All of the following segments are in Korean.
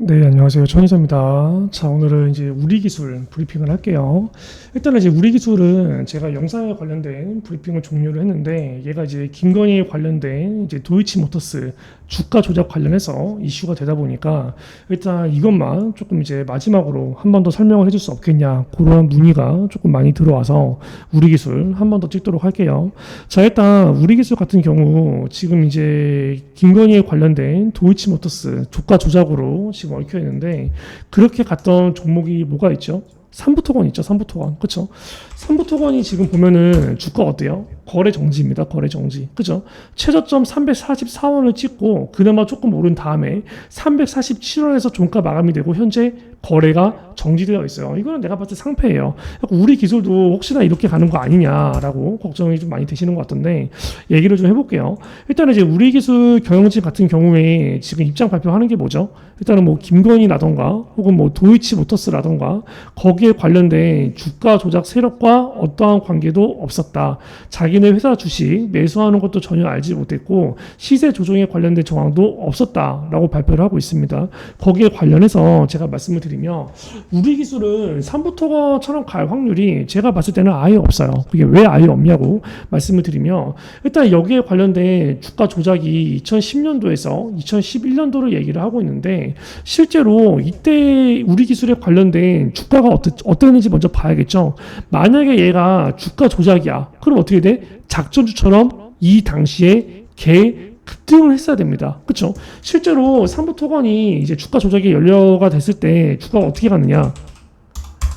네, 안녕하세요. 전희자입니다. 자, 오늘은 이제 우리 기술 브리핑을 할게요. 일단은 이제 우리 기술은 제가 영상에 관련된 브리핑을 종료를 했는데 얘가 이제 김건희에 관련된 이제 도이치 모터스 주가 조작 관련해서 이슈가 되다 보니까 일단 이것만 조금 이제 마지막으로 한 번 더 설명을 해줄 수 없겠냐 그런 문의가 조금 많이 들어와서 우리 기술 한 번 더 찍도록 할게요. 자, 일단 우리 기술 같은 경우 지금 이제 김건희에 관련된 도이치 모터스 주가 조작으로 지금 얽혀 있는데 그렇게 갔던 종목이 뭐가 있죠? 삼부토건 있죠, 삼부토건. 그쵸? 삼부토건이 지금 보면은 주가 어때요? 거래 정지입니다, 거래 정지. 그죠? 최저점 344원을 찍고 그나마 조금 오른 다음에 347원에서 종가 마감이 되고 현재 거래가 정지되어 있어요. 이거는 내가 봤을 때 상패예요. 우리 기술도 혹시나 이렇게 가는 거 아니냐라고 걱정이 좀 많이 되시는 것 같은데 얘기를 좀 해볼게요. 일단은 이제 우리 기술 경영진 같은 경우에 지금 입장 발표하는 게 뭐죠? 일단은 뭐 김건희라던가 혹은 뭐 도이치모터스라던가 거기에 관련된 주가 조작 세력과 어떠한 관계도 없었다. 자기 네 회사 주식 매수하는 것도 전혀 알지 못했고 시세 조정에 관련된 정황도 없었다라고 발표를 하고 있습니다. 거기에 관련해서 제가 말씀을 드리면 우리 기술은 삼부토거처럼 갈 확률이 제가 봤을 때는 아예 없어요. 그게 왜 아예 없냐고 말씀을 드리면 일단 여기에 관련된 주가 조작이 2010년도에서 2011년도를 얘기를 하고 있는데 실제로 이때 우리 기술에 관련된 주가가 어떠, 어땠는지 먼저 봐야겠죠. 만약에 얘가 주가 조작이야. 그럼 어떻게 돼? 작전주처럼 이 당시에 개 급등을 했어야 됩니다. 그렇죠? 실제로 삼부 토건이 이제 주가 조작이 연료가 됐을 때 주가가 어떻게 가느냐?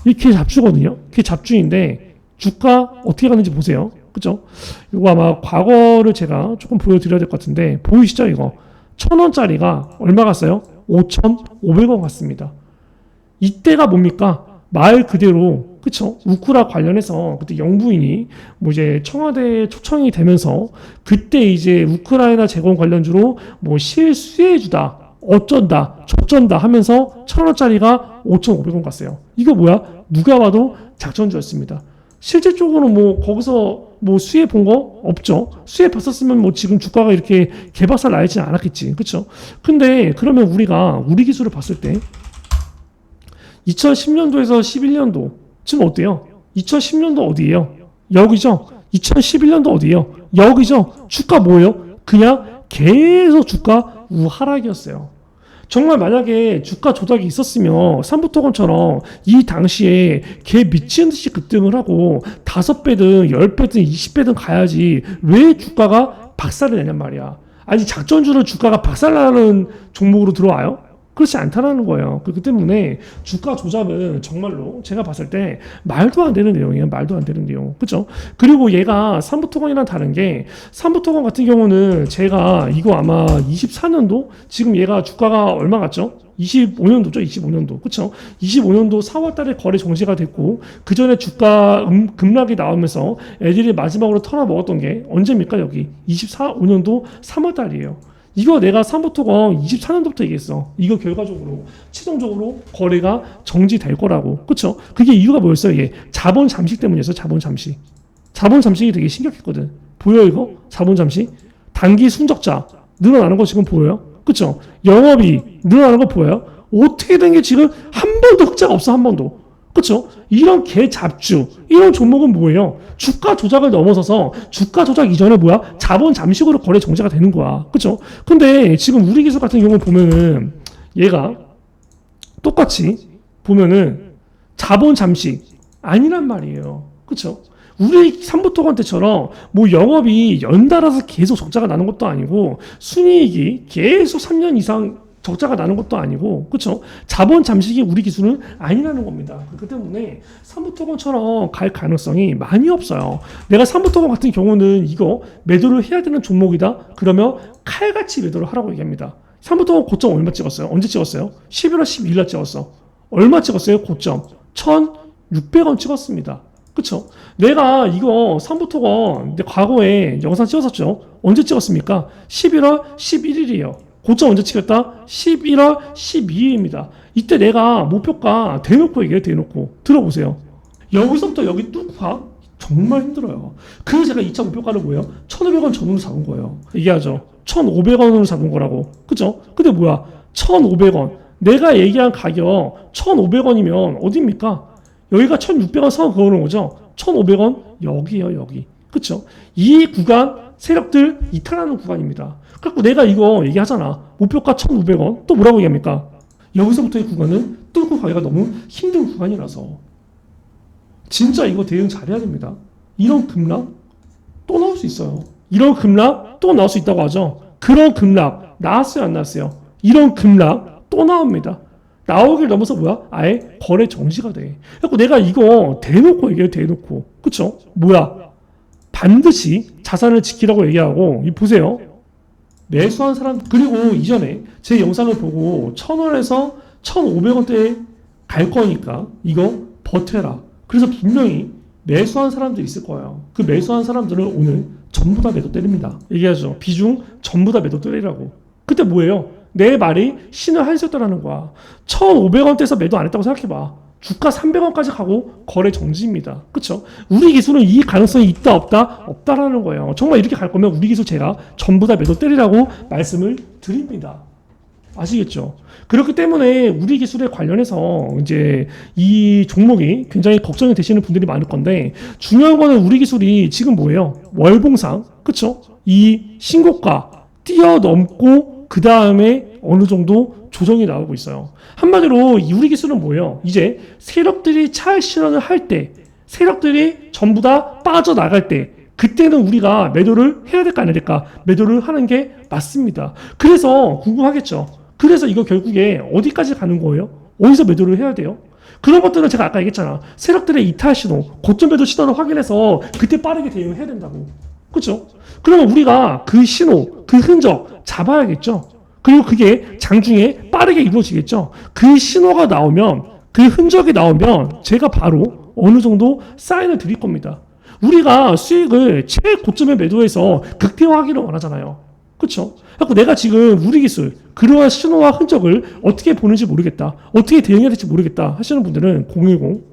이게 잡주거든요. 그게 잡주인데 주가 어떻게 가는지 보세요. 그죠? 이거 아마 과거를 제가 조금 보여드려야 될 것 같은데 보이시죠 이거? 천 원짜리가 얼마 갔어요? 5,500원 갔습니다. 이때가 뭡니까? 말 그대로 그쵸 우크라 관련해서 그때 영부인이 뭐 이제 청와대에 초청이 되면서 그때 이제 우크라이나 재건 관련주로 뭐 실수해주다 어쩐다 저쩐다 하면서 천 원짜리가 5,500원 갔어요. 이거 뭐야? 누가 봐도 작전주였습니다. 실질적으로 뭐 거기서 뭐 수혜 본 거 없죠. 수혜 봤었으면 뭐 지금 주가가 이렇게 개박살 나있지 않았겠지. 그쵸? 근데 그러면 우리가 우리 기술을 봤을 때 2010년도에서 11년도 지금 어때요? 2010년도 어디예요? 여기죠. 2011년도 어디예요? 여기죠. 주가 뭐예요? 그냥 계속 주가 우하락이었어요. 정말 만약에 주가 조작이 있었으면 삼부토건처럼 이 당시에 개 미친 듯이 급등을 하고 다섯 배든 열 배든 이십 배든 가야지 왜 주가가 박살을 내냔 말이야. 아니 작전주를 주가가 박살나는 종목으로 들어와요? 그렇지 않다라는 거예요. 그렇기 때문에 주가 조작은 정말로 제가 봤을 때 말도 안 되는 내용이에요. 말도 안 되는 내용. 그죠? 그리고 얘가 삼부토건이랑 다른 게 삼부토건 같은 경우는 제가 이거 아마 24년도 지금 얘가 주가가 얼마 갔죠? 25년도죠, 25년도. 그쵸? 25년도 4월 달에 거래 정지가 됐고, 그 전에 주가 음, 급락이 나오면서 애들이 마지막으로 털어 먹었던 게 언제입니까, 여기? 24년도 3월 달이에요. 이거 내가 삼부토건 24년도부터 얘기했어. 이거 결과적으로 최종적으로 거래가 정지될 거라고. 그쵸? 그게 이유가 뭐였어요? 이게 자본 잠식 때문이었어. 자본 잠식. 자본 잠식이 되게 심각했거든. 보여 이거? 자본 잠식? 단기 순적자 늘어나는 거 지금 보여요? 그쵸? 영업이 늘어나는 거 보여요? 어떻게 된 게 지금 한 번도 흑자가 없어 한 번도. 그렇죠? 이런 개 잡주 이런 종목은 뭐예요? 주가 조작을 넘어서서 주가 조작 이전에 뭐야? 자본 잠식으로 거래 정지가 되는 거야. 그렇죠? 근데 지금 우리 기술 같은 경우 보면은 얘가 똑같이 보면은 자본 잠식 아니란 말이에요. 그렇죠? 우리 삼부토건 때처럼 뭐 영업이 연달아서 계속 적자가 나는 것도 아니고 순이익이 계속 3년 이상 적자가 나는 것도 아니고 그렇죠 자본 잠식이 우리 기술은 아니라는 겁니다. 그렇기 때문에 삼부토건처럼 갈 가능성이 많이 없어요. 내가 삼부토건 같은 경우는 이거 매도를 해야 되는 종목이다? 그러면 칼같이 매도를 하라고 얘기합니다. 삼부토건 고점 얼마 찍었어요? 언제 찍었어요? 11월 12일 날 찍었어. 얼마 찍었어요? 고점. 1600원 찍었습니다. 그쵸? 내가 이거 삼부토건 과거에 영상 찍었었죠? 언제 찍었습니까? 11월 11일이에요. 고점 언제 찍었다? 11월 12일입니다. 이때 내가 목표가 대놓고 얘기해요, 대놓고. 들어보세요. 여기서부터 여기 뚝 봐. 정말 힘들어요. 그래서 제가 2차 목표가를 뭐예요? 1,500원 전후로 잡은 거예요. 얘기하죠. 1,500원으로 잡은 거라고. 그죠? 근데 뭐야? 1,500원. 내가 얘기한 가격 1,500원이면 어디입니까? 여기가 1,600원 선 그어놓은 거죠. 1,500원 여기요 여기. 그쵸? 이 구간 세력들 이탈하는 구간입니다. 그래갖고 내가 이거 얘기하잖아. 목표가 1,500원. 또 뭐라고 얘기합니까? 여기서부터의 구간은 뚫고 가기가 너무 힘든 구간이라서 진짜 이거 대응 잘해야 됩니다. 이런 급락 또 나올 수 있어요. 이런 급락 또 나올 수 있다고 하죠. 그런 급락 나왔어요 안 나왔어요? 이런 급락 또 나옵니다. 나오길 넘어서 뭐야? 아예 거래 정지가 돼. 그래서 내가 이거 대놓고 얘기해요 대놓고. 그쵸? 뭐야? 반드시 자산을 지키라고 얘기하고 이 보세요. 매수한 사람 그리고 이전에 제 영상을 보고 1000원에서 1500원대에 갈 거니까 이거 버텨라. 그래서 분명히 매수한 사람들이 있을 거예요. 그 매수한 사람들은 오늘 전부 다 매도 때립니다. 얘기하죠. 비중 전부 다 매도 때리라고. 그때 뭐예요? 내 말이 신을 한수였다라는 거야. 1,500원대에서 매도 안 했다고 생각해봐. 주가 300원까지 가고 거래 정지입니다. 그쵸? 우리 기술은 이 가능성이 있다 없다 없다라는 거예요. 정말 이렇게 갈 거면 우리 기술 제가 전부 다 매도 때리라고 말씀을 드립니다. 아시겠죠? 그렇기 때문에 우리 기술에 관련해서 이제 이 종목이 굉장히 걱정이 되시는 분들이 많을 건데 중요한 거는 우리 기술이 지금 뭐예요? 월봉상 그쵸? 이 신고가 뛰어넘고 그 다음에 어느 정도 조정이 나오고 있어요. 한마디로 이 우리 기술은 뭐예요? 이제 세력들이 차익 실현을 할 때, 세력들이 전부 다 빠져나갈 때, 그때는 우리가 매도를 해야 될까 안 해야 될까? 매도를 하는 게 맞습니다. 그래서 궁금하겠죠. 그래서 이거 결국에 어디까지 가는 거예요? 어디서 매도를 해야 돼요? 그런 것들은 제가 아까 얘기했잖아. 세력들의 이탈 신호, 고점 매도 신호를 확인해서 그때 빠르게 대응해야 된다고. 그렇죠? 그러면 우리가 그 신호, 그 흔적 잡아야겠죠. 그리고 그게 장중에 빠르게 이루어지겠죠. 그 신호가 나오면 그 흔적이 나오면 제가 바로 어느 정도 사인을 드릴 겁니다. 우리가 수익을 최고점에 매도해서 극대화하기를 원하잖아요. 그렇죠? 그래서 내가 지금 우리 기술 그러한 신호와 흔적을 어떻게 보는지 모르겠다. 어떻게 대응해야 될지 모르겠다 하시는 분들은 010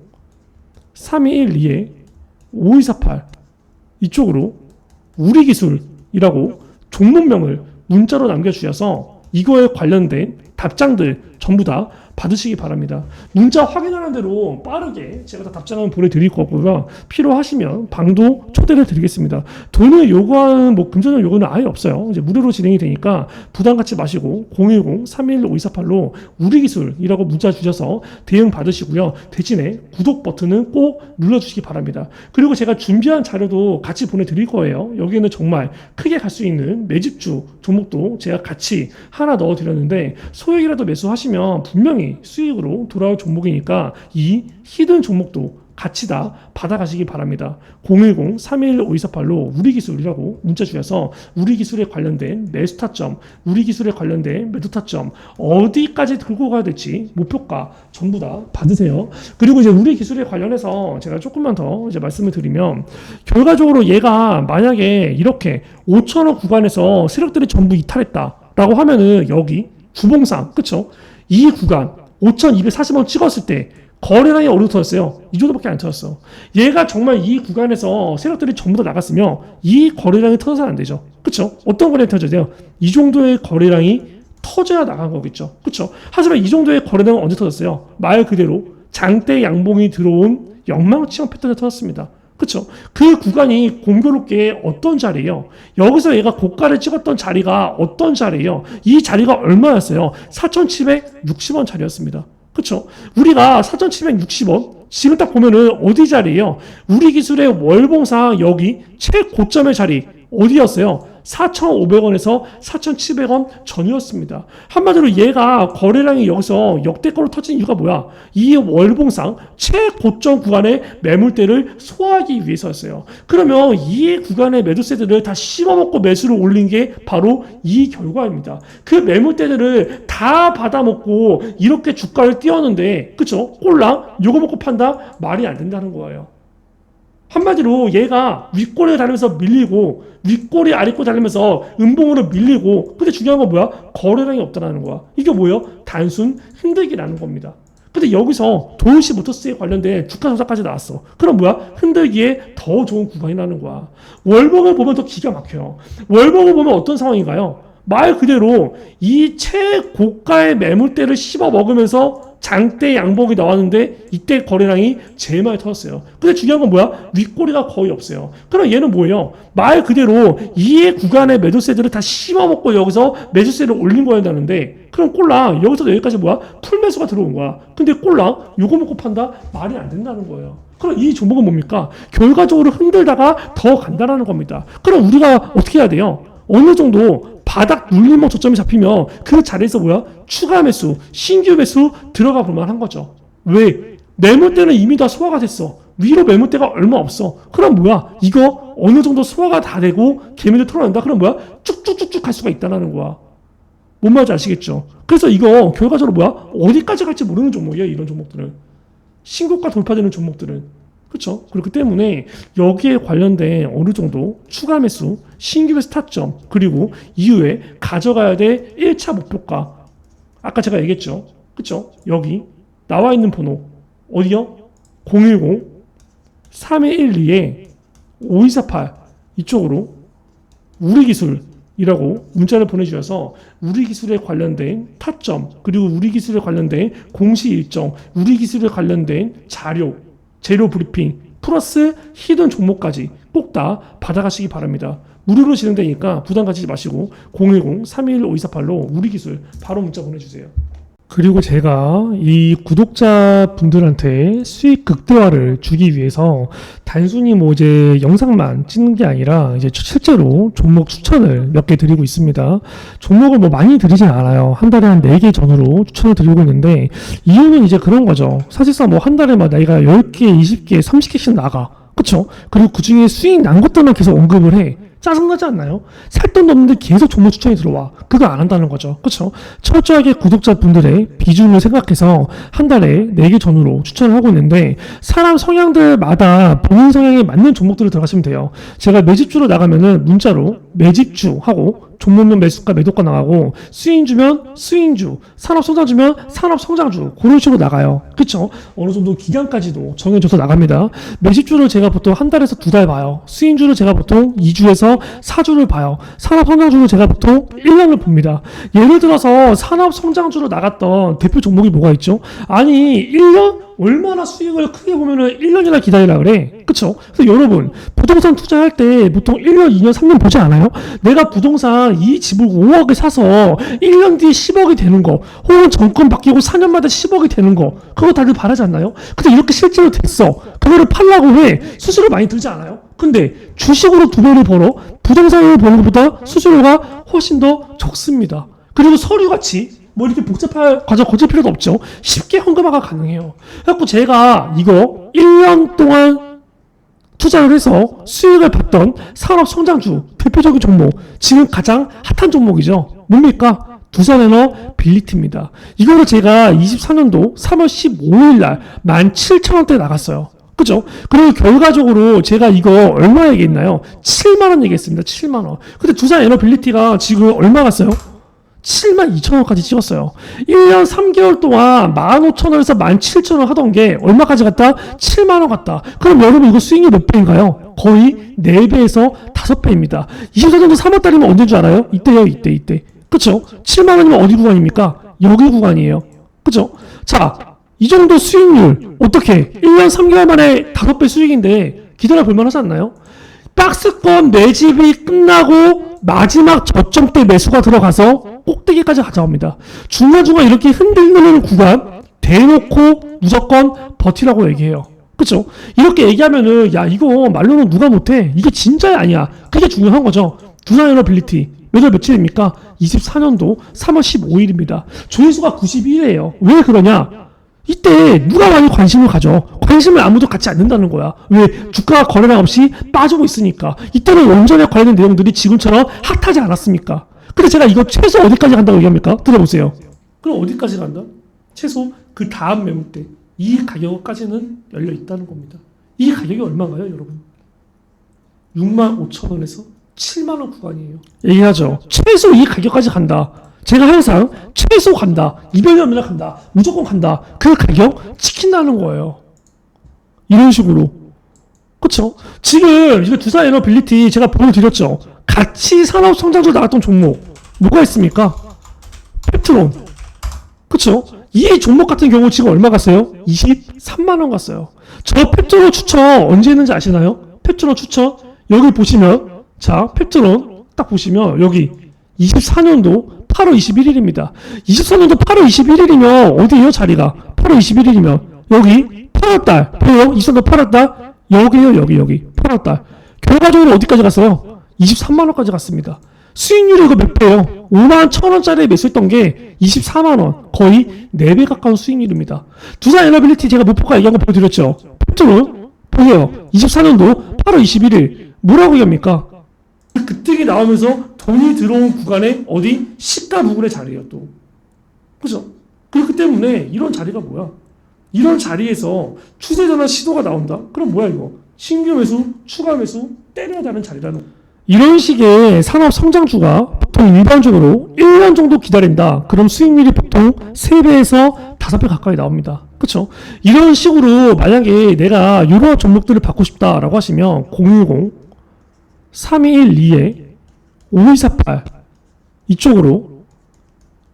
3212에 5248 이쪽으로 우리 기술이라고 종목명을 문자로 남겨주셔서 이거에 관련된 답장들 전부 다 받으시기 바랍니다. 문자 확인하는 대로 빠르게 제가 다 답장을 보내드릴 거고요. 필요하시면 방도 초대를 드리겠습니다. 돈을 요구하는 뭐 금전적 요구는 아예 없어요. 이제 무료로 진행이 되니까 부담 갖지 마시고 010-311-5248로 우리 기술이라고 문자 주셔서 대응 받으시고요. 대신에 구독 버튼은 꼭 눌러주시기 바랍니다. 그리고 제가 준비한 자료도 같이 보내드릴 거예요. 여기에는 정말 크게 갈 수 있는 매집주 종목도 제가 같이 하나 넣어드렸는데 소액이라도 매수하시면 분명히 수익으로 돌아올 종목이니까 이 히든 종목도 같이 다 받아가시기 바랍니다. 010-311-5248로 우리 기술이라고 문자 주셔서 우리 기술에 관련된 매수 타점, 우리 기술에 관련된 매도 타점, 어디까지 들고 가야 될지 목표가 전부 다 받으세요. 그리고 이제 우리 기술에 관련해서 제가 조금만 더 이제 말씀을 드리면 결과적으로 얘가 만약에 이렇게 5천원 구간에서 세력들이 전부 이탈했다 라고 하면은 여기 주봉상, 그쵸? 이 구간 5,240원 찍었을 때 거래량이 어느 터졌어요? 이 정도밖에 안 터졌어. 얘가 정말 이 구간에서 세력들이 전부 다 나갔으면 이 거래량이 터져서는 안 되죠. 그쵸? 어떤 거래량이 터져야 돼요? 이 정도의 거래량이 터져야 나간 거겠죠. 그쵸? 하지만 이 정도의 거래량은 언제 터졌어요? 말 그대로 장대 양봉이 들어온 영망 치형 패턴에 터졌습니다. 그쵸? 그 구간이 공교롭게 어떤 자리예요? 여기서 얘가 고가를 찍었던 자리가 어떤 자리예요? 이 자리가 얼마였어요? 4,760원 자리였습니다. 그쵸? 우리가 4,760원 지금 딱 보면은 어디 자리예요? 우리 기술의 월봉상 여기 최고점의 자리 어디였어요? 4,500원에서 4,700원 전이었습니다. 한마디로 얘가 거래량이 여기서 역대가로 터진 이유가 뭐야? 이 월봉상 최고점 구간의 매물대를 소화하기 위해서였어요. 그러면 이 구간의 매도세들을 다 씹어먹고 매수를 올린 게 바로 이 결과입니다. 그 매물대들을 다 받아먹고 이렇게 주가를 띄웠는데, 그쵸? 꼴랑 요거 먹고 판다? 말이 안 된다는 거예요. 한마디로 얘가 윗꼬리에 달리면서 밀리고 윗꼬리 아랫꼬리 달리면서 음봉으로 밀리고 근데 중요한 건 뭐야? 거래량이 없다라는 거야. 이게 뭐예요? 단순 흔들기라는 겁니다. 근데 여기서 도요시 모터스에 관련된 주가 조사까지 나왔어. 그럼 뭐야? 흔들기에 더 좋은 구간이라는 거야. 월봉을 보면 더 기가 막혀요. 월봉을 보면 어떤 상황인가요? 말 그대로 이 최고가의 매물대를 씹어 먹으면서 장대 양복이 나왔는데 이때 거래량이 제일 많이 터졌어요. 근데 중요한 건 뭐야? 윗꼬리가 거의 없어요. 그럼 얘는 뭐예요? 말 그대로 이 구간의 매도세들을 다 씹어 먹고 여기서 매수세를 올린 거였다는데 그럼 꼴랑 여기서 여기까지 뭐야? 풀매수가 들어온 거야. 근데 꼴랑 요거 먹고 판다? 말이 안 된다는 거예요. 그럼 이 종목은 뭡니까? 결과적으로 흔들다가 더 간다라는 겁니다. 그럼 우리가 어떻게 해야 돼요? 어느 정도 바닥 눌림목 저점이 잡히면 그 자리에서 뭐야? 추가 매수, 신규 매수 들어가 볼 만한 거죠. 왜? 매물대는 이미 다 소화가 됐어. 위로 매물대가 얼마 없어. 그럼 뭐야? 이거 어느 정도 소화가 다 되고 개미를 털어낸다. 그럼 뭐야? 쭉쭉쭉쭉 갈 수가 있다는 거야. 뭔 말인지 아시겠죠? 그래서 이거 결과적으로 뭐야? 어디까지 갈지 모르는 종목이에요. 이런 종목들은. 신고가 돌파되는 종목들은. 그렇죠? 그렇기 때문에 여기에 관련된 어느 정도 추가 매수, 신규 매수 타점, 그리고 이후에 가져가야 될 1차 목표가 아까 제가 얘기했죠. 그렇죠? 여기 나와 있는 번호 어디요? 010 3212에 5248 이쪽으로 우리 기술이라고 문자를 보내주셔서 우리 기술에 관련된 타점 그리고 우리 기술에 관련된 공시 일정 우리 기술에 관련된 자료 재료 브리핑 플러스 히든 종목까지 꼭 다 받아가시기 바랍니다. 무료로 진행되니까 부담 가지지 마시고 010-321-5248로 우리 기술 바로 문자 보내주세요. 그리고 제가 이 구독자분들한테 수익 극대화를 주기 위해서 단순히 뭐 이제 영상만 찍는 게 아니라 이제 실제로 종목 추천을 몇 개 드리고 있습니다. 종목을 뭐 많이 드리진 않아요. 한 달에 한 4개 전후로 추천을 드리고 있는데 이유는 이제 그런 거죠. 사실상 뭐 한 달에 막 내가 10개, 20개, 30개씩 나가. 그쵸? 그리고 그 중에 수익 난 것들만 계속 언급을 해. 짜증나지 않나요? 살 돈도 없는데 계속 종목 추천이 들어와. 그거 안 한다는 거죠. 그쵸? 철저하게 구독자분들의 비중을 생각해서 한 달에 4개 전후로 추천을 하고 있는데 사람 성향들마다 본인 성향에 맞는 종목들을 들어가시면 돼요. 제가 매집주로 나가면은 문자로 매집주 하고 종목명 매수가 매도가 나가고 수익주면 수익주, 산업성장 주면 산업성장주 그런 식으로 나가요. 그쵸? 어느 정도 기간까지도 정해져서 나갑니다. 매집주를 제가 보통 한 달에서 두 달 봐요. 수익주를 제가 보통 2주에서 4주를 봐요. 산업성장주를 제가 보통 1년을 봅니다. 예를 들어서 산업성장주로 나갔던 대표 종목이 뭐가 있죠? 아니 1년 얼마나 수익을 크게 보면은 1년이나 기다리라 그래. 그쵸? 그래서 여러분, 부동산 투자할 때 보통 1년, 2년, 3년 보지 않아요? 내가 부동산 이 집을 5억에 사서 1년 뒤에 10억이 되는 거, 혹은 정권 바뀌고 4년마다 10억이 되는 거, 그거 다들 바라지 않나요? 근데 이렇게 실제로 됐어. 그거를 팔라고 해. 수수료 많이 들지 않아요? 근데 주식으로 두 배를 벌어 부동산으로 버는 것보다 수수료가 훨씬 더 적습니다. 그리고 서류 같이 뭐 이렇게 복잡한 과정 거칠 필요도 없죠. 쉽게 현금화가 가능해요. 그래갖고 제가 이거 1년 동안 투자를 해서 수익을 봤던 산업 성장주 대표적인 종목 지금 가장 핫한 종목이죠. 뭡니까? 두산에너 빌리티입니다. 이거를 제가 24년도 3월 15일 날 17,000원대 나갔어요. 그죠? 그리고 결과적으로 제가 이거 얼마 얘기했나요? 7만원 얘기했습니다. 7만원. 근데 두산 에너빌리티가 지금 얼마 갔어요? 7만 2천 원까지 찍었어요. 1년 3개월 동안 15,000원에서 17,000원 하던 게 얼마까지 갔다? 7만 원 갔다. 그럼 여러분 이거 수익률 몇 배인가요? 거의 4배에서 5배입니다. 24년도 3월 달이면 언제인 줄 알아요? 이때요, 이때, 이때. 그쵸? 7만 원이면 어디 구간입니까? 여기 구간이에요. 그죠? 자, 이 정도 수익률 어떻게? 1년 3개월 만에 5배 수익인데 기다려 볼 만 하지 않나요? 박스권 매집이 끝나고 마지막 저점 때 매수가 들어가서 꼭대기까지 가져옵니다. 중간중간 이렇게 흔들리는 구간 대놓고 무조건 버티라고 얘기해요. 그쵸? 이렇게 얘기하면은 야 이거 말로는 누가 못해 이게 진짜야 아니야 그게 중요한 거죠 두산 에너빌리티 몇월 며칠입니까? 24년도 3월 15일입니다 조회수가 91이에요 왜 그러냐 이때 누가 많이 관심을 가져? 관심을 아무도 갖지 않는다는 거야. 왜? 주가가 거래량 없이 빠지고 있으니까. 이때는 원전에 관련된 내용들이 지금처럼 핫하지 않았습니까? 근데 제가 이거 최소 어디까지 간다고 얘기합니까? 들어보세요. 그럼 어디까지 간다? 최소 그 다음 매물대. 이 가격까지는 열려 있다는 겁니다. 이 가격이 얼마인가요, 여러분? 6만 5천 원에서 7만 원 구간이에요. 얘기하죠. 최소 이 가격까지 간다. 제가 항상 최소 간다. 200년이나 간다. 무조건 간다. 그 가격 지킨다는 거예요. 이런 식으로. 그쵸? 지금 이거 두산 에너빌리티 제가 보여드렸죠. 같이 산업 성장주 나갔던 종목. 뭐가 있습니까? 페트론. 그쵸? 이 종목 같은 경우 지금 얼마 갔어요? 23만 원 갔어요. 저 페트론 추천 언제 했는지 아시나요? 페트론 추천 여기 보시면 자 페트론 딱 보시면 여기 24년도 8월 21일입니다. 24년도 8월 21일이면 어디에요 자리가? 8월 21일이면 여기 8월달 보여요? 24년도 8월달 여기요 여기 여기 8월달 결과적으로 어디까지 갔어요? 23만원까지 갔습니다. 수익률이 이거 몇 배예요? 5만 1천원짜리 매수했던 게 24만원 거의 4배 가까운 수익률입니다. 두산 에너빌리티 제가 목표가 얘기한 거 보여드렸죠. 팩트는 보세요. 24년도 8월 21일 뭐라고 얘기합니까? 급등이 나오면서 돈이 들어온 구간에 어디 시가 부근의 자리예요 또. 그죠? 그렇기 때문에 이런 자리가 뭐야? 이런 자리에서 추세 전환 시도가 나온다? 그럼 뭐야 이거? 신규 매수, 추가 매수, 때려야 되는 자리라는. 이런 식의 산업 성장주가 보통 일반적으로 1년 정도 기다린다. 그럼 수익률이 보통 3배에서 5배 가까이 나옵니다. 그쵸? 이런 식으로 만약에 내가 이런 종목들을 받고 싶다라고 하시면 010 3212에 5248 이쪽으로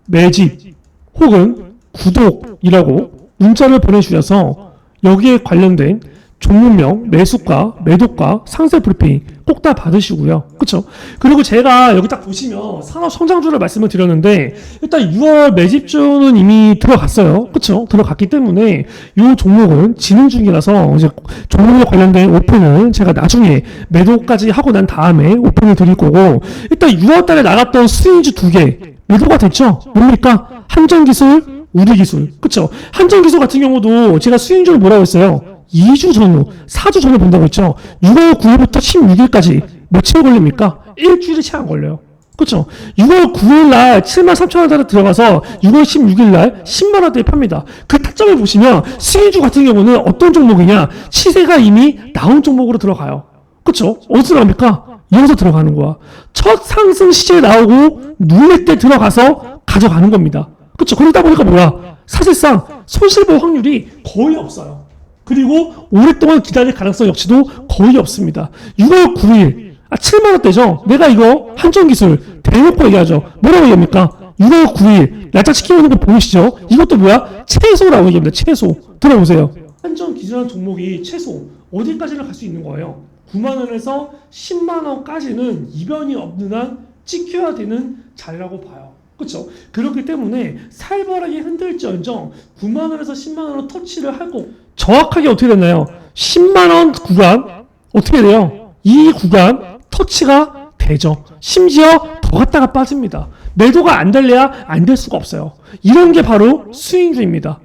매집 혹은 구독이라고 문자를 보내주셔서 여기에 관련된 종목명, 매수가, 매도가, 상세 브리핑 꼭 다 받으시고요. 그쵸? 그리고 제가 여기 딱 보시면 산업 성장주를 말씀을 드렸는데 일단 6월 매집주는 이미 들어갔어요. 그쵸? 들어갔기 때문에 이 종목은 진행 중이라서 이제 종목에 관련된 오픈은 제가 나중에 매도까지 하고 난 다음에 오픈을 드릴 거고 일단 6월 달에 나갔던 수익주 두 개 매도가 됐죠? 뭡니까? 한전기술, 우리기술. 그쵸? 한전기술 같은 경우도 제가 수익주를 뭐라고 했어요? 2주 전후, 4주 전에 본다고 했죠. 6월 9일부터 16일까지 며칠 걸립니까? 일주일이 채 안 걸려요. 그렇죠? 6월 9일 날 7만 3천 원짜리 들어가서 6월 16일 날 10만 원대에 팝니다. 그 타점을 보시면 수익주 같은 경우는 어떤 종목이냐? 시세가 이미 나온 종목으로 들어가요. 그렇죠? 어디서 들어갑니까? 여기서 들어가는 거야. 첫 상승 시제 나오고 누릴 때 들어가서 가져가는 겁니다. 그렇죠? 그러다 보니까 뭐야? 사실상 손실보 확률이 거의 없어요. 그리고 오랫동안 기다릴 가능성 역시도 거의 없습니다. 6월 9일, 아, 7만원대죠? 내가 이거 한전기술 대놓고 얘기하죠. 뭐라고 얘기합니까? 6월 9일, 날짜 지키는 거 보이시죠? 이것도 뭐야? 최소라고 얘기합니다. 최소. 들어보세요. 한전기술이라는 종목이 최소 어디까지나 갈수 있는 거예요? 9만원에서 10만원까지는 이변이 없는 한 지켜야 되는 자리라고 봐요. 그렇죠? 그렇기 때문에 살벌하게 흔들지언정 9만 원에서 10만 원으로 터치를 하고 정확하게 어떻게 됐나요? 10만 원 구간 어떻게 돼요? 이 구간 터치가 되죠. 심지어 더 갔다가 빠집니다. 매도가 안 될래야 안 될 수가 없어요. 이런 게 바로 스윙주입니다.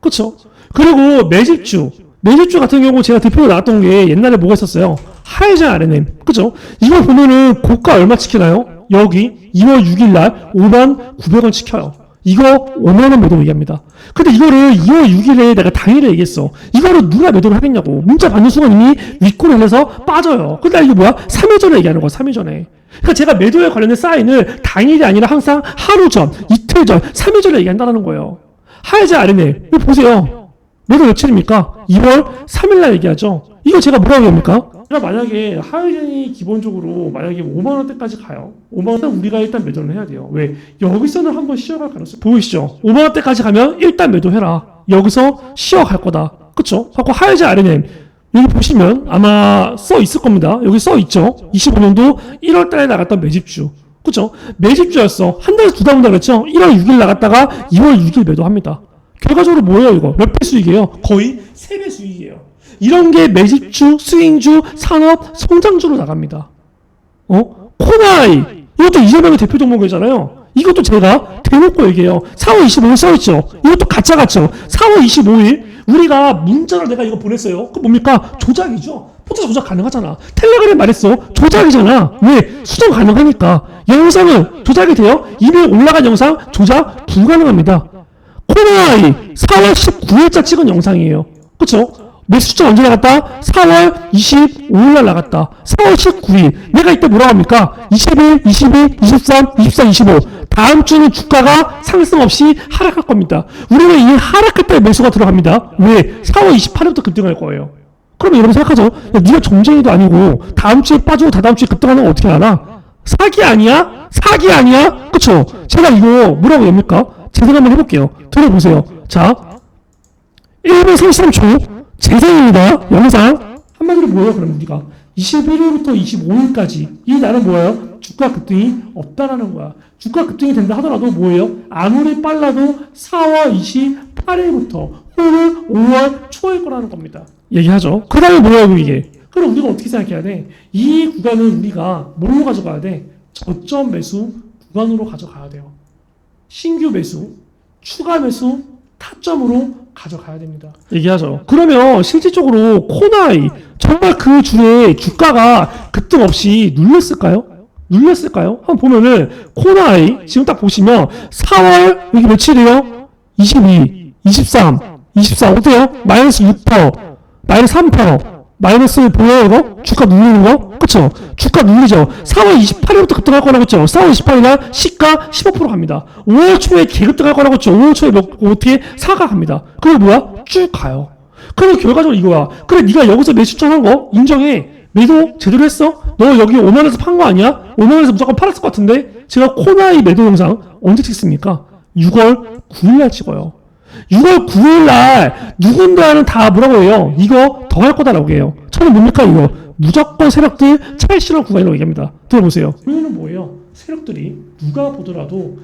그렇죠? 그리고 매집주 매집주 같은 경우 제가 대표로 나왔던 게 옛날에 뭐가 있었어요? 하이젠 RNM. 그죠? 이걸 보면은 고가 얼마 지키나요? 여기 2월 6일 날 5만 900원 지켜요. 이거 5만 원 매도 얘기합니다. 근데 이거를 2월 6일에 내가 당일에 얘기했어. 이거를 누가 매도를 하겠냐고. 문자 받는 순간 이미 윗골을 해서 빠져요. 근데 이게 뭐야? 3일 전에 얘기하는 거야. 3일 전에. 그러니까 제가 매도에 관련된 사인을 당일이 아니라 항상 하루 전, 이틀 전, 3일 전에 얘기한다는 거예요. 하이젠 RNM. 이거 보세요. 매도 며칠입니까? 2월 3일날 얘기하죠. 이거 제가 뭐라고 얘기합니까? 그러니까 만약에 하이젠이 기본적으로 만약에 5만 원대까지 가요. 5만 원대 우리가 일단 매도를 해야 돼요. 왜? 여기서는 한번 쉬어갈 가능성 보이시죠? 5만 원대까지 가면 일단 매도해라. 여기서 쉬어갈 거다. 그쵸? 하고 하이젠 RNM 여기 보시면 아마 써 있을 겁니다. 여기 써 있죠. 25년도 1월 달에 나갔던 매집주. 그쵸? 매집주였어. 한 달에 두달 온다 그랬죠? 1월 6일 나갔다가 2월 6일 매도합니다. 결과적으로 뭐예요, 이거? 몇 배 수익이에요? 거의 3배 수익이에요. 이런 게 매집주, 스윙주, 산업, 성장주로 나갑니다. 어? 코나이. 이것도 이재명의 대표 종목이잖아요. 이것도 제가 대놓고 얘기해요. 4월 25일 써있죠. 이것도 가짜 같죠. 4월 25일 우리가 문자로 내가 이거 보냈어요. 그 뭡니까? 조작이죠. 포토 조작 가능하잖아. 텔레그램 말했어. 조작이잖아. 왜? 수정 가능하니까. 영상은 조작이 돼요? 이미 올라간 영상 조작 불가능합니다. 코나이 4월 19일자 찍은 영상이에요. 그쵸? 매수점 언제 나갔다? 4월 25일 날 나갔다. 4월 19일. 내가 이때 뭐라고 합니까? 21, 22, 23, 24, 25. 다음 주는 주가가 상승 없이 하락할 겁니다. 우리는 이 하락할 때 매수가 들어갑니다. 왜? 4월 28일부터 급등할 거예요. 그러면 여러분 생각하죠? 야, 네가 정쟁이도 아니고 다음 주에 빠지고 다다음 주에 급등하는 거 어떻게 알아? 사기 아니야? 사기 아니야? 그쵸? 제가 이거 뭐라고 엽니까? 제대로 한번 해볼게요. 들어보세요. 자, 1분 33초 재생입니다. 영상 한마디로 뭐예요? 그럼 우리가 21일부터 25일까지 이 날은 뭐예요? 주가 급등이 없다라는 거야. 주가 급등이 된다 하더라도 뭐예요? 아무리 빨라도 4월 28일부터 혹은 5월 초일 거라는 겁니다. 얘기하죠. 그 다음에 뭐예요, 이게? 그럼 우리가 어떻게 생각해야 돼? 이 구간을 우리가 뭘로 가져가야 돼? 저점 매수 구간으로 가져가야 돼요. 신규 매수, 추가 매수, 타점으로 가져가야 됩니다. 얘기하죠. 그러면 실질적으로 코나이 정말 그 주에 주가가 급등 없이 눌렸을까요? 눌렸을까요? 한번 보면은 코나이 지금 딱 보시면 4월 여기 며칠이에요? 22, 23, 24 어때요? 마이너스 6%, 마이너스 3%, 마이너스 보여요 이거? 주가 눌리는 거? 그쵸? 주가 눌리죠? 4월 28일부터 급등할 거라고 했죠? 4월 28일날 시가 15% 갑니다. 5월 초에 개급등할 거라고 했죠? 5월 초에 몇, 어떻게 사가 갑니다. 그게 뭐야? 쭉 가요. 그러면 결과적으로 이거야. 그래 네가 여기서 매수 추천한 거 인정해. 매도 제대로 했어? 너 여기 5만원에서 판 거 아니야? 5만원에서 무조건 팔았을 것 같은데? 제가 코나이 매도 영상 언제 찍습니까? 6월 9일날 찍어요. 6월 9일 날 누군가는 다 뭐라고 해요? 이거 더 할 거다라고 해요. 저는 뭡니까 이거? 무조건 세력들 실현 구간이라고 얘기합니다. 들어보세요. 우리는 뭐예요? 세력들이 누가 보더라도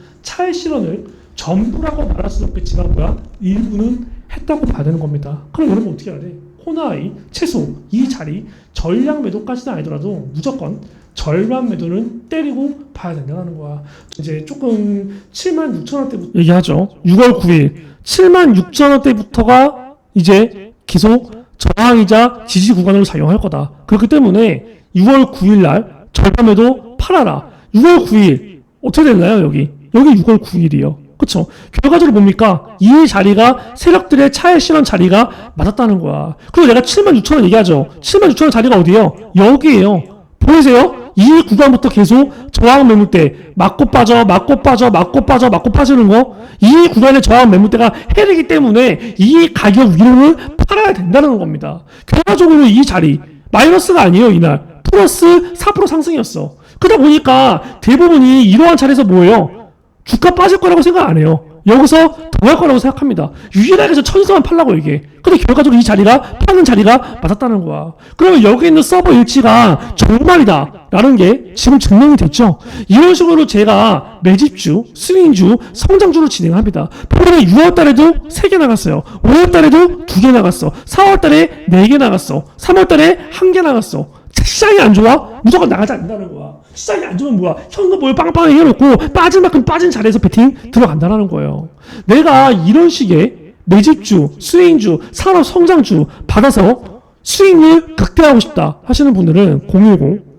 실현을 전부라고 말할 수 없겠지만 뭐야? 일부는 했다고 봐야 되는 겁니다. 그럼 여러분 어떻게 해야 돼? 호나이 최소 이 자리 전량 매도까지는 아니더라도 무조건 절반 매도는 때리고 봐야 된다는 거야. 이제 조금 7만 6천 원대부터 얘기하죠. 6월 9일 7만 6천 원대부터가 이제 계속 저항이자 지지 구간으로 작용할 거다. 그렇기 때문에 6월 9일 날 절반 매도 팔아라. 6월 9일 어떻게 됐나요 여기? 여기 6월 9일이요. 그쵸? 결과적으로 뭡니까? 이 자리가 세력들의 차액 실현 자리가 맞았다는 거야. 그리고 내가 7만 6천 원 얘기하죠. 7만 6천 원 자리가 어디예요? 여기에요. 보이세요? 이 구간부터 계속 저항 매물대 맞고 빠져 맞고 빠져 맞고 빠져 맞고 빠지는 거 이 구간의 저항 매물대가 해리기 때문에 이 가격 위로를 팔아야 된다는 겁니다. 결과적으로 이 자리 마이너스가 아니에요 이날 플러스 4% 상승이었어. 그러다 보니까 대부분이 이러한 자리에서 뭐예요? 주가 빠질 거라고 생각 안 해요. 여기서 더할 거라고 생각합니다. 유일하게 천서만 팔라고 이게. 근데 결과적으로 이 자리가 파는 자리가 맞았다는 거야. 그러면 여기 있는 서버 일치가 정말이다. 라는 게 지금 증명이 됐죠. 이런 식으로 제가 매집주, 스윙주, 성장주를 진행합니다. 보면 6월 달에도 3개 나갔어요. 5월 달에도 2개 나갔어. 4월 달에 4개 나갔어. 3월 달에 1개 나갔어. 시장이 안 좋아? 무조건 나가지 않는다는 거야. 시장이 안 좋으면 뭐야? 현금 모여 빵빵하게 해놓고 빠진 만큼 빠진 자리에서 배팅 들어간다는 거예요. 내가 이런 식의 매집주, 스윙주, 산업 성장주 받아서 수익률 극대화하고 싶다 하시는 분들은 010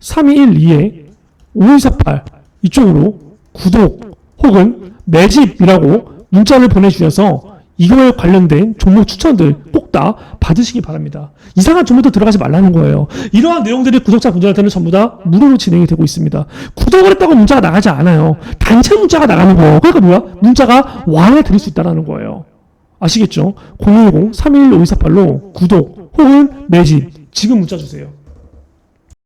3212에 5148 이쪽으로 구독 혹은 매집이라고 문자를 보내주셔서 이거에 관련된 종목 추천들 꼭 다 받으시기 바랍니다. 이상한 종목도 들어가지 말라는 거예요. 이러한 내용들이 구독자 분들한테는 전부 다 무료로 진행이 되고 있습니다. 구독을 했다고 문자가 나가지 않아요. 단체 문자가 나가는 거예요. 그러니까 뭐야? 문자가 왕에 드릴 수 있다는 거예요. 아시겠죠? 010-311-5248로 구독 혹은 매집 지금 문자 주세요.